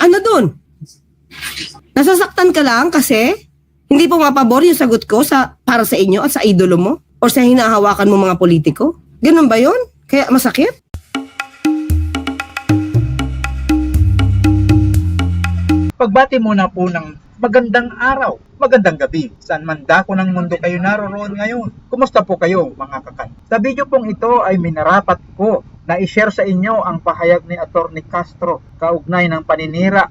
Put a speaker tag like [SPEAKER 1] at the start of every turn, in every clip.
[SPEAKER 1] Ano dun? Nasasaktan ka lang kasi hindi po mapabor yung sagot ko sa para sa inyo at sa idolo mo o sa hinahawakan mo mga politiko? Ganun ba yon? Kaya masakit?
[SPEAKER 2] Pagbati muna po ng magandang araw, magandang gabi. Saan man dako ng mundo kayo naroroon ngayon. Kumusta po kayo mga kakan? Sa video pong ito ay minarapat ko na i-share sa inyo ang pahayag ni Atty. Castro kaugnay ng paninira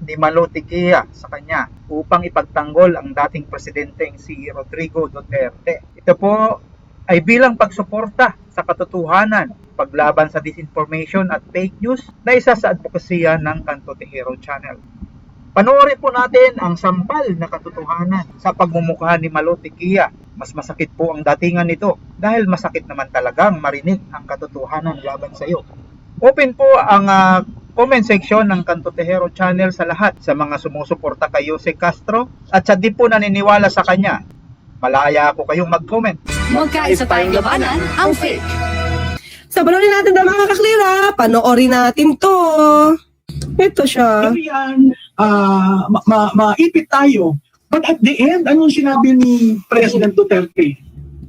[SPEAKER 2] ni Malotikia sa kanya upang ipagtanggol ang dating presidenteng si Rodrigo Duterte. Ito po ay bilang pagsuporta sa katotohanan, paglaban sa disinformation at fake news na isa sa advokasya ng Kanto Tejero Channel. Panoorin po natin ang sampal na katotohanan sa pagmumukha ni Malotikia. Mas masakit po ang datingan nito dahil masakit naman talagang marinig ang katotohanan laban sa iyo. Open po ang ah, comment section ng Kanto Tejero Channel sa lahat sa mga sumusuporta kay Jose Castro at sa di po naniniwala sa kanya. Malaya ako kayong mag-comment.
[SPEAKER 3] Magkaisa tayong labanan ang fake.
[SPEAKER 1] Sa panoorin natin na mga kaklira, panoorin natin to. Ito siya.
[SPEAKER 4] Pero yan, ah, ma- ma- maipit tayo. But at the end, anong sinabi ni President Duterte?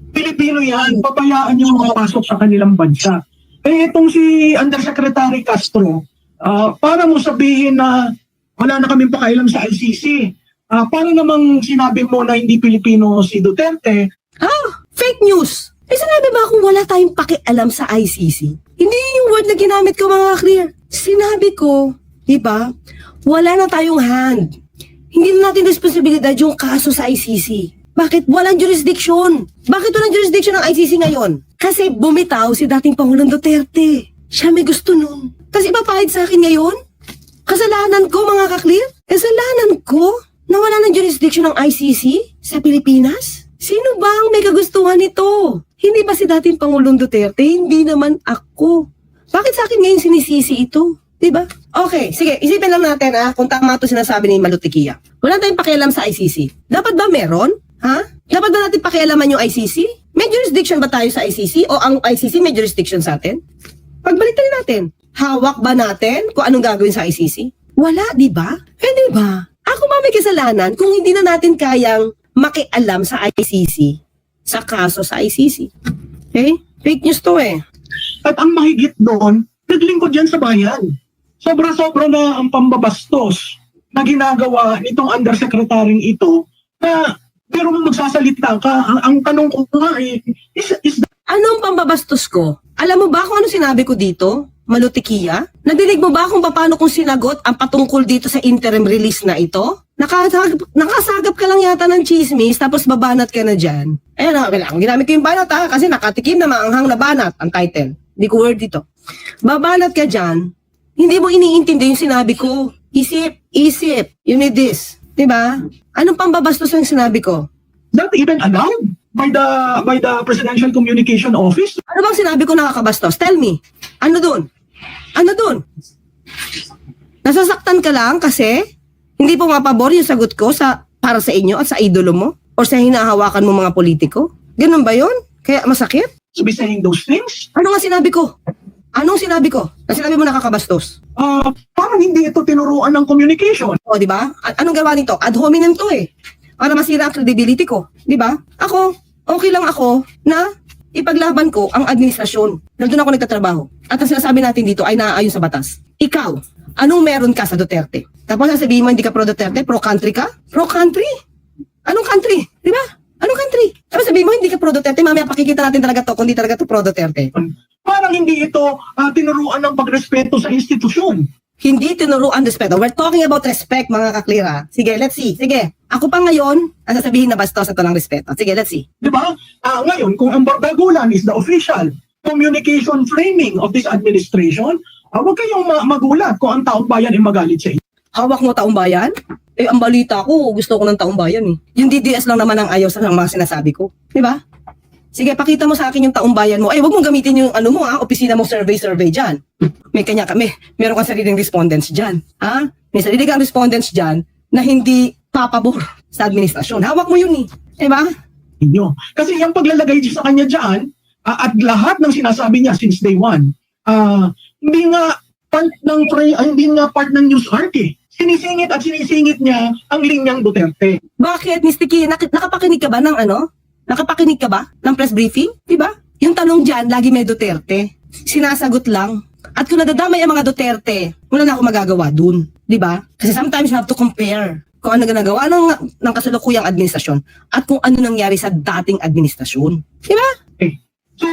[SPEAKER 4] Pilipino yan, pabayaan niyo makapasok sa kanilang bansa. Eh itong si Undersecretary Castro, ah, para mo sabihin na wala na kaming pakailam sa ICC, ah, para namang sinabi mo na hindi Pilipino si Duterte,
[SPEAKER 1] Ah, fake news. Eh sinabi ba kung wala tayong pakialam sa ICC? Hindi yun yung word na ginamit ko mga clear. Sinabi ko, di ba, wala na tayong hand. Hindi na natin responsibilidad yung kaso sa ICC. Bakit walang jurisdiction? Bakit walang jurisdiction ng ICC ngayon? Kasi bumitaw si dating Pangulong Duterte. Siya may gusto nun. Tapos ipapahid sa akin ngayon? Kasalanan ko mga kaklir? Kasalanan ko na wala ng jurisdiction ng ICC sa Pilipinas? Sino ba ang may kagustuhan nito? Hindi ba si dating Pangulong Duterte? Hindi naman ako. Bakit sa akin ngayon sinisisi ito? Diba? Okay, sige, isipin lang natin ah, kung tama ito sinasabi ni Malutikia. Wala tayong pakialam sa ICC. Dapat ba meron? Ha? Dapat ba natin pakialaman yung ICC? May jurisdiction ba tayo sa ICC? O ang ICC may jurisdiction sa atin? Pagbalitan natin. Hawak ba natin kung anong gagawin sa ICC? Wala, di ba? Eh, di ba? Ako ba may kasalanan kung hindi na natin kayang makialam sa ICC sa kaso sa ICC? Okay? Fake news to eh.
[SPEAKER 4] At ang mahigit doon, naglingkod yan sa bayan. Sobra-sobra na ang pambabastos na ginagawa nitong undersecretary ito na pero magsasalita ka, ang, ang tanong ko nga eh, is, is
[SPEAKER 1] Anong pambabastos ko? Alam mo ba kung ano sinabi ko dito? Malutikiya? Nadinig mo ba kung paano kong sinagot ang patungkol dito sa interim release na ito? Nakasagap, nakasagap ka lang yata ng chismis tapos babanat ka na dyan. Ayun na, wala akong ginamit ko yung banat ha kasi nakatikim na maanghang na banat ang title. Hindi ko word dito. Babanat ka dyan, hindi mo iniintindi yung sinabi ko. Isip, isip, you need this. Diba? Anong pambabastos ang sinabi ko?
[SPEAKER 4] that even allowed by the by the Presidential Communication Office?
[SPEAKER 1] Ano bang sinabi ko nakakabastos? Tell me. Ano dun? Ano dun? Nasasaktan ka lang kasi hindi po mapabor yung sagot ko sa para sa inyo at sa idolo mo o sa hinahawakan mo mga politiko? Ganun ba yon? Kaya masakit?
[SPEAKER 4] To be saying those things?
[SPEAKER 1] Ano nga sinabi ko? Anong sinabi ko? Na sinabi mo nakakabastos?
[SPEAKER 4] Uh, parang hindi ito tinuruan ng communication.
[SPEAKER 1] O, di ba? A- Anong gawa nito? Ad hominem to eh. Para masira ang credibility ko. Di ba? Ako, okay lang ako na ipaglaban ko ang administrasyon. Nandun ako nagtatrabaho. At ang sinasabi natin dito ay naaayon sa batas. Ikaw, anong meron ka sa Duterte? Tapos sasabihin mo hindi ka pro Duterte, pro country ka? Pro country? Anong country? Di ba? Anong country? Tapos sabihin mo hindi ka pro Duterte, mamaya pakikita natin talaga to kung hindi talaga to pro Duterte.
[SPEAKER 4] Parang hindi ito ah, tinuruan ng pagrespeto sa institusyon.
[SPEAKER 1] Hindi tinuruan respeto. We're talking about respect, mga kaklira. Sige, let's see. Sige. Ako pa ngayon, ang sasabihin na bastos at walang respeto. Sige, let's see.
[SPEAKER 4] Di ba? Ah, ngayon, kung ang Bardagulan is the official communication framing of this administration, ah, huwag kayong ma- magulat kung ang taong bayan ay magalit sa inyo.
[SPEAKER 1] Hawak mo taong bayan? Eh, ang balita ko, gusto ko ng taong bayan eh. Yung DDS lang naman ang ayaw sa mga sinasabi ko. Di ba? Sige, pakita mo sa akin yung taong bayan mo. Eh, wag mong gamitin yung ano mo ha, opisina mo survey-survey dyan. May kanya kami. Meron kang sariling respondents dyan. Ha? May sarili kang respondents dyan na hindi papabor sa administrasyon. Hawak mo yun eh. Di ba?
[SPEAKER 4] inyo. Kasi yung paglalagay sa kanya dyan, ah, at lahat ng sinasabi niya since day one, ah, hindi nga part ng pre, ah, hindi nga part ng news arc eh. sinisingit at sinisingit niya ang linyang Duterte.
[SPEAKER 1] Bakit, Miss Tiki, nak- nakapakinig ka ba ng ano? Nakapakinig ka ba ng press briefing? Di ba? Yung tanong dyan, lagi may Duterte. Sinasagot lang. At kung nadadamay ang mga Duterte, wala na ako magagawa dun. Di ba? Kasi sometimes you have to compare kung ano ginagawa ng, ng kasalukuyang administrasyon at kung ano nangyari sa dating administrasyon. Di ba?
[SPEAKER 4] So,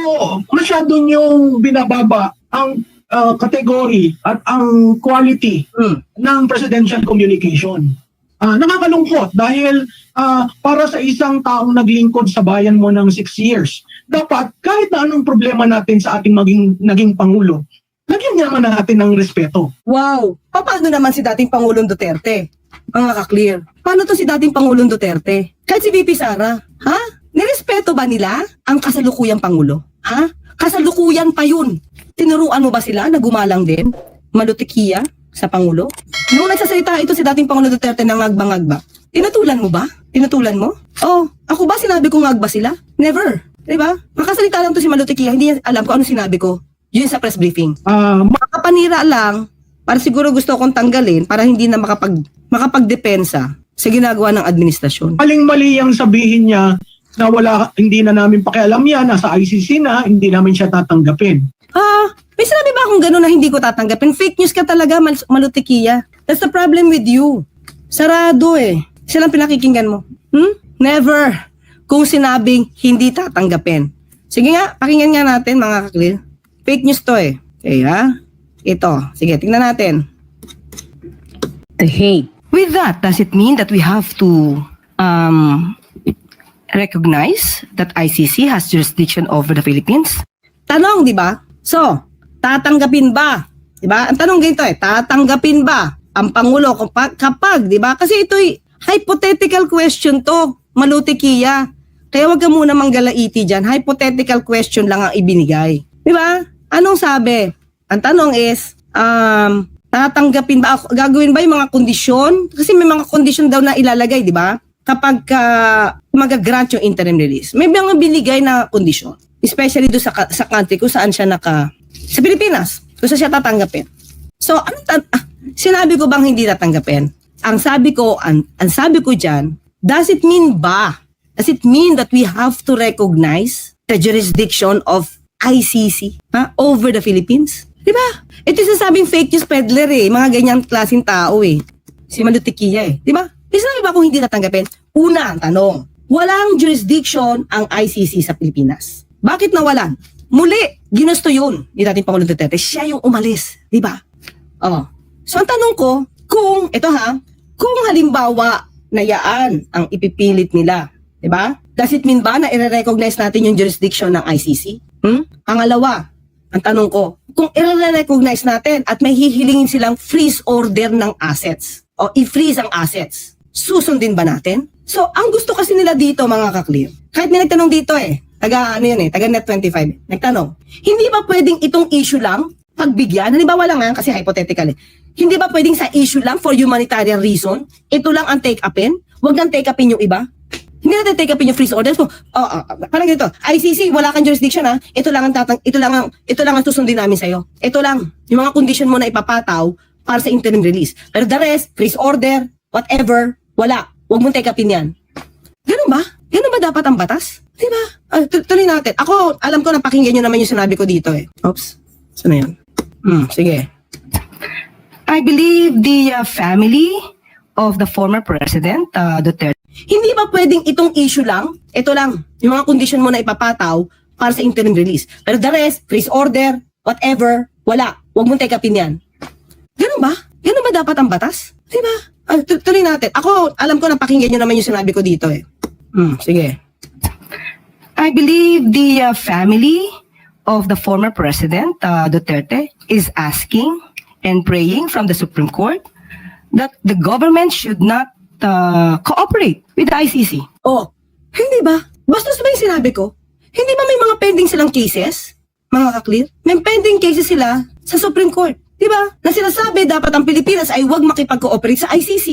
[SPEAKER 4] masyado niyong binababa ang uh, kategory at ang quality
[SPEAKER 1] Hmm.
[SPEAKER 4] ng presidential communication. Ah, nakakalungkot dahil ah, para sa isang taong naglingkod sa bayan mo ng six years, dapat kahit na anong problema natin sa ating maging, naging Pangulo, lagyan naman natin ng respeto.
[SPEAKER 1] Wow! Paano naman si dating Pangulong Duterte? Mga ka-clear. Paano to si dating Pangulong Duterte? Kahit si VP Sara, ha? Nirespeto ba nila ang kasalukuyang Pangulo? Ha? Kasalukuyan pa yun. Tinuruan mo ba sila na gumalang din? Malutikiya sa Pangulo? Nung nagsasalita ito si dating Pangulong Duterte ng ngagba-ngagba, tinutulan mo ba? Tinutulan mo? Oh, ako ba sinabi ko ngagba sila? Never. Diba? Makasalita lang to si Malutikiya, hindi niya alam kung ano sinabi ko. Yun sa press briefing
[SPEAKER 4] Ah,
[SPEAKER 1] makapanira lang, para siguro gusto kong tanggalin para hindi na makapag, makapagdepensa sa ginagawa ng administrasyon.
[SPEAKER 4] maling-mali ang sabihin niya na wala, hindi na namin pakialam yan, nasa ICC na, hindi namin siya tatanggapin.
[SPEAKER 1] Ah, may sinabi ba akong gano'n na hindi ko tatanggapin? Fake news ka talaga, mal- malutikiya. That's the problem with you. Sarado eh. Silang pinakikinggan mo. Hmm? Never. Kung sinabing hindi tatanggapin. Sige nga, pakinggan nga natin mga kaklir. Fake news to eh. Okay ha? Ito. Sige, tingnan natin. The hate. With that, does it mean that we have to um, recognize that ICC has jurisdiction over the Philippines? Tanong, di ba? So, tatanggapin ba? Di ba? Ang tanong ganito eh, tatanggapin ba ang Pangulo kapag, kapag di ba? Kasi ito'y hypothetical question to, malutikiya. Kaya wag ka muna manggalaiti dyan. Hypothetical question lang ang ibinigay. Di ba? Anong sabi? Ang tanong is, um, tatanggapin ba, ako- gagawin ba yung mga kondisyon? Kasi may mga kondisyon daw na ilalagay, di ba? Kapag ka magagrant yung interim release. May mga binigay na kondisyon. Especially doon sa, sa country kung saan siya naka... Sa Pilipinas, kung saan siya tatanggapin. So, ano ta- ah, sinabi ko bang hindi tatanggapin? Ang sabi ko, ang, ang sabi ko dyan, does it mean ba? Does it mean that we have to recognize the jurisdiction of ICC ha, over the Philippines? Di ba? Ito yung sasabing fake news peddler eh. Mga ganyang klaseng tao eh. Si Malutikiya eh. Di ba? May sinabi ba kung hindi tatanggapin? Una ang tanong, walang jurisdiction ang ICC sa Pilipinas. Bakit nawalan? Muli, ginusto yun ni dating Pangulong Duterte. Siya yung umalis. Di ba? Oh. So ang tanong ko, kung, ito ha, kung halimbawa na yaan ang ipipilit nila, di ba? Does it mean ba na i-recognize natin yung jurisdiction ng ICC? Hmm? Pangalawa, ang tanong ko, kung i-recognize natin at may hihilingin silang freeze order ng assets o i-freeze ang assets, susundin ba natin? So, ang gusto kasi nila dito mga kaklear, kahit may nagtanong dito eh, taga ano yun eh, taga Net25, nagtanong, hindi ba pwedeng itong issue lang, pagbigyan, halimbawa lang nga, kasi hypothetical eh, hindi ba pwedeng sa issue lang for humanitarian reason, ito lang ang take upin, wag nang take upin yung iba? Hindi natin take upin yung freeze orders mo. Oh, oh, oh, parang ganito. ICC, wala kang jurisdiction ha. Ito lang ang tatang ito lang ang ito lang ang susundin namin sa iyo. Ito lang yung mga condition mo na ipapataw para sa interim release. Pero the rest, freeze order, whatever, wala. Huwag mong take upin yan. Ganun ba? Ganun ba dapat ang batas? Di ba? Tu- tuloy natin. Ako, alam ko na pakinggan nyo naman yung sinabi ko dito eh. Oops. Saan yan? Hmm, sige. I believe the uh, family of the former president, uh, Duterte. Hindi ba pwedeng itong issue lang? Ito lang, yung mga condition mo na ipapataw para sa interim release. Pero the rest, freeze order, whatever, wala. Huwag mong take upin yan. Ganun ba? Ganun ba dapat ang batas? Di ba? Tu- tuloy natin. Ako, alam ko na pakinggan nyo naman yung sinabi ko dito eh. Hmm, sige. I believe the uh, family of the former president, uh, Duterte, is asking and praying from the Supreme Court that the government should not uh, cooperate with the ICC. Oh, hindi ba? Bastos ba yung sinabi ko? Hindi ba may mga pending silang cases? Mga kaklear? May pending cases sila sa Supreme Court. Di ba? Na sinasabi dapat ang Pilipinas ay huwag makipag-cooperate sa ICC.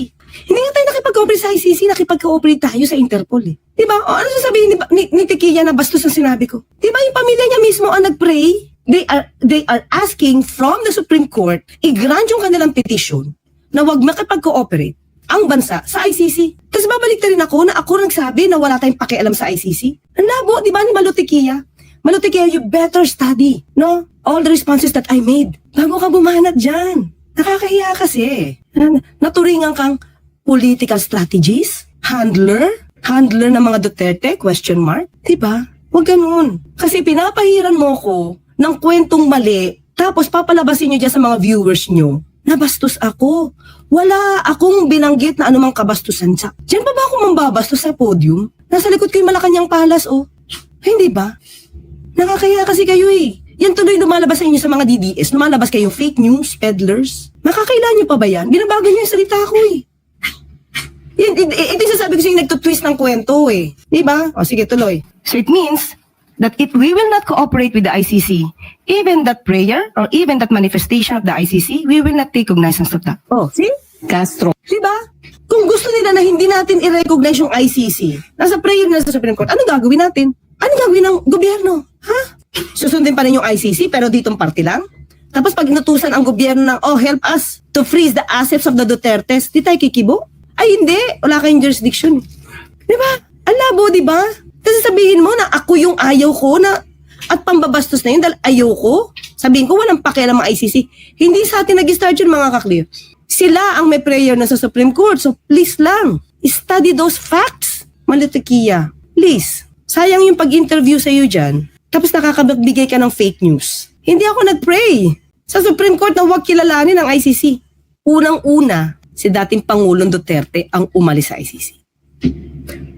[SPEAKER 1] Hindi nga tayo nakipag-cooperate sa ICC, nakipag-cooperate tayo sa Interpol eh. Di ba? O ano sasabihin ni, ni, ni Tequilla na bastos ang sinabi ko? Di ba yung pamilya niya mismo ang nag-pray? They are, they are asking from the Supreme Court, i-grant yung kanilang petition na wag makipag-cooperate ang bansa sa ICC. Tapos babalik na rin ako na ako nagsabi na wala tayong pakialam sa ICC. Ang labo, di ba ni Malutikia? Malutikia, you better study, no? All the responses that I made. Bago ka bumanat dyan. Nakakahiya kasi. Na- Naturingan kang political strategies, handler, handler ng mga Duterte, question mark. Diba? Huwag ganun. Kasi pinapahiran mo ko ng kwentong mali, tapos papalabasin nyo dyan sa mga viewers nyo. Nabastos ako. Wala akong binanggit na anumang kabastusan sa. Diyan pa ba ako mambabastos sa podium? Nasa likod ko yung Malacanang Palace, oh. Hindi ba? Nakakaya kasi kayo eh. Yan tuloy lumalabas sa inyo sa mga DDS. Lumalabas kayong fake news, peddlers. Makakailan nyo pa ba yan? Binabago nyo yung salita ko eh. Ito, yung sasabi ko sa inyo, nagtutwist ng kwento eh. Di ba? O sige, tuloy. So it means that if we will not cooperate with the ICC, even that prayer or even that manifestation of the ICC, we will not take cognizance of that. Oh, see?
[SPEAKER 3] Castro.
[SPEAKER 1] Di ba? Kung gusto nila na hindi natin i-recognize yung ICC, nasa prayer na sa Supreme Court, ano gagawin natin? Ano gagawin ng gobyerno? Ha? Susundin pa rin yung ICC pero ditong party lang? Tapos pag inutusan ang gobyerno ng, oh, help us to freeze the assets of the Dutertes, di tayo kikibo? Ay, hindi. Wala kayong jurisdiction. Di ba? Ang labo, di ba? Kasi sabihin mo na ako yung ayaw ko na at pambabastos na yun dahil ayaw ko. Sabihin ko, walang pakialam ang ICC. Hindi sa atin nag-start yun, mga kaklear. Sila ang may prayer na sa Supreme Court. So, please lang, study those facts. Malitikiya. Please. Sayang yung pag-interview sa'yo dyan. Tapos nakakabagbigay ka ng fake news. Hindi ako nag-pray. Sa Supreme Court na huwag kilalanin ang ICC. Unang-una, si dating Pangulong Duterte ang umalis sa ICC.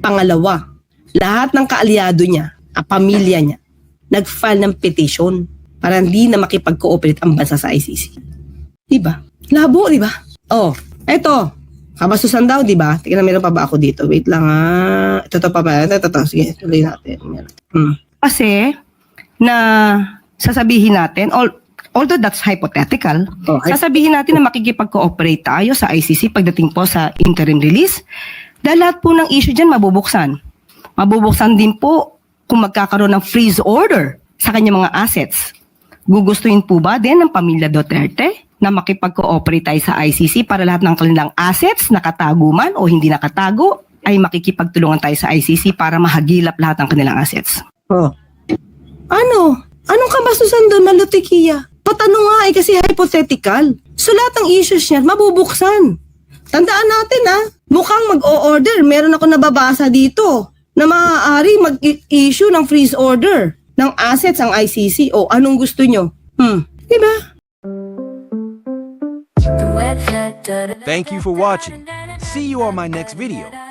[SPEAKER 1] Pangalawa, lahat ng kaalyado niya, ang pamilya niya, nag-file ng petition para hindi na makipag-cooperate ang bansa sa ICC. Diba? Labo, diba? Oh, eto. Kabastusan daw, diba? Tingnan meron pa ba ako dito? Wait lang ah. Ito to pa ba? Ito, ito, ito. Sige, tuloy natin. Hmm.
[SPEAKER 5] Kasi, na sasabihin natin, al- although that's hypothetical,
[SPEAKER 1] Oh,
[SPEAKER 5] sasabihin natin na makikipag-cooperate tayo sa ICC pagdating po sa interim release, dahil lahat po ng issue dyan mabubuksan. Mabubuksan din po kung magkakaroon ng freeze order sa kanyang mga assets. Gugustuhin po ba din ng pamilya Duterte na makipag-cooperate tayo sa ICC para lahat ng kanilang assets, nakatago man o hindi nakatago, ay makikipagtulungan tayo sa ICC para mahagilap lahat ng kanilang assets.
[SPEAKER 1] Oh. Ano? Anong kabastusan doon, Malutikiya? Patanong nga eh, kasi hypothetical. So lahat ng issues niyan, mabubuksan. Tandaan natin ha, mukhang mag-o-order. Meron ako nababasa dito na maaari mag-issue ng freeze order ng assets ang ICC. O anong gusto nyo? Hmm, di ba?
[SPEAKER 6] Thank you for watching. See you on my next video.